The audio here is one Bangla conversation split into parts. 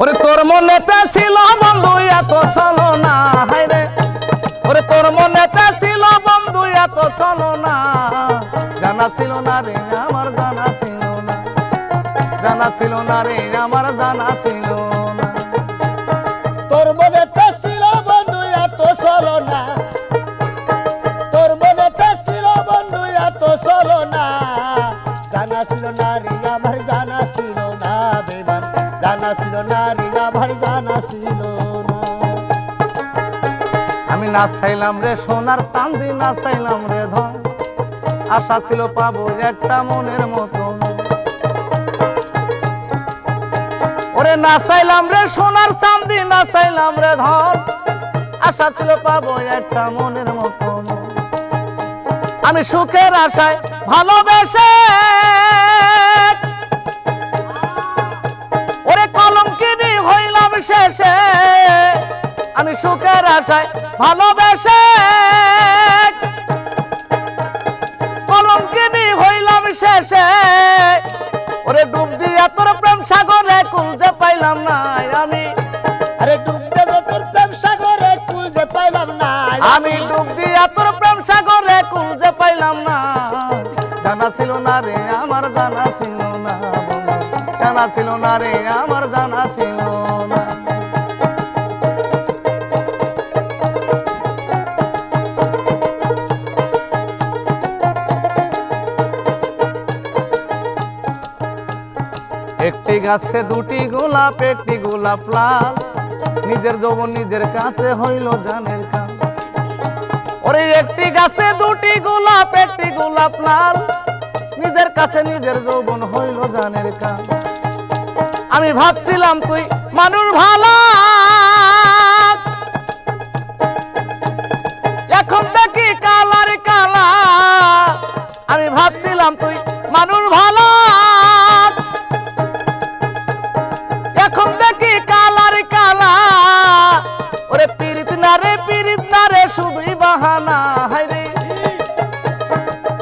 ওরে তোর মনেতে ছিল বন্ধু এত চলো না হাইরে ওরে তোর মনেতে ছিল বন্ধু এত চলো না জানা ছিল না রে, আমার জানা ছিল না। জানা ছিল না রে, আমার জানা ছিল না। তোর মনে ছিল বন্ধু এত চলো না তোর মনে ছিল বন্ধু এত চলো না জানা ছিল না রে, আমার জানা ছিল না। না আমি না চাইলাম রে সোনার চান্দি না চাইলাম রে ধন। আশা ছিল পাবো একটা মনের মতো ওরে না চাইলাম রে সোনার চান্দি না চাইলাম রে ধন। আশা ছিল পাবো একটা মনের মতো আমি সুখের আশায় ভালোবেসে আমি সুখের আশায় ভালোবেসে কলম কিনি হইলাম শেষে। ওরে ডুব দিয়া তোর প্রেম সাগরে কুলতে পাইলাম না আমি। আরে ডুবতে যে তোর প্রেম সাগরে কুল যে পাইলাম না আমি। ডুব দিয়া তোর প্রেম সাগরে পাইলাম না। জানা ছিল না রে আমার জানা ছিল না জানা ছিল না রে আমার জানা ছিল একটি গাছে দুটি গোলাপ, একটি গোলাপ লাল। নিজের যৌবন নিজের কাছে হইল জানের কাল। ওরে একটি গাছে দুটি গোলাপ, একটি গোলাপ লাল। নিজের কাছে নিজের যৌবন হইল জানের কাল। আমি ভাবছিলাম তুই মানুষ ভালো। এখন দেখি কালার কালা। আমি ভাবছিলাম তুই মানুষ ভালো। বাহানা হাই রে।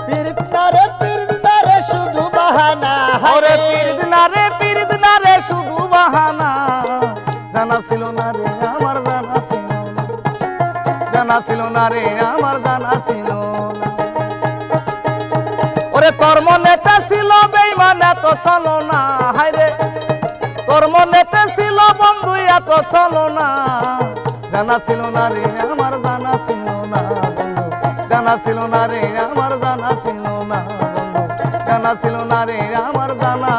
পীড়িত না রে পীড়িত না রে শুধু বাহানা। ওরে পিরিত না রে। পিরিত না রে শুধু বাহানা। জানা ছিল না রে আমার জানা ছিল না। জানা ছিল না রে আমার জানা ছিল না। ওরে তোর মনেতে ছিল বেইমান এত চলো না। হাই রে। তোর মনেতে ছিল বন্ধু এত চলো না। জানা ছিল না রে আমার জানা ছিল না। জানা ছিল না রে আমার জানা ছিল না। জানা ছিল না রে আমার জানা